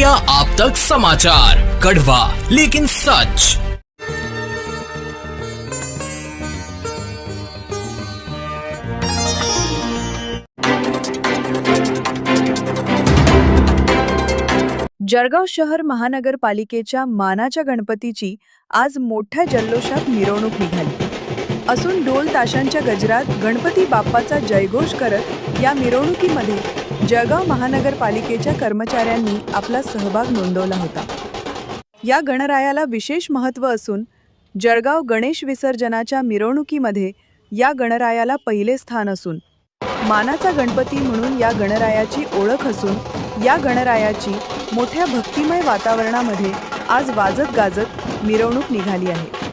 Media आप तक समाचार कड़वा लेकिन सच। जळगाव शहर महानगरपालिकेच्या मानाच्या गणपतीची आज मोठ्या जल्लोषात मिरवणूक निघाली. असून ढोल ताशांच्या गजरात गणपती बाप्पाचा जयघोष करत या मिरवणुकीमध्ये जळगाव महानगरपालिकेच्या कर्मचाऱ्यांनी आपला सहभाग नोंदवला होता. या गणरायाला विशेष महत्त्व असून जळगाव गणेश विसर्जनाच्या मिरवणुकीमध्ये या गणरायाला पहिले स्थान असून मानाचा गणपती म्हणून या गणरायाची ओळख असून या गणरायाची मोठ्या भक्तिमय वातावरणामध्ये आज वाजत गाजत मिरवणूक निघाली आहे.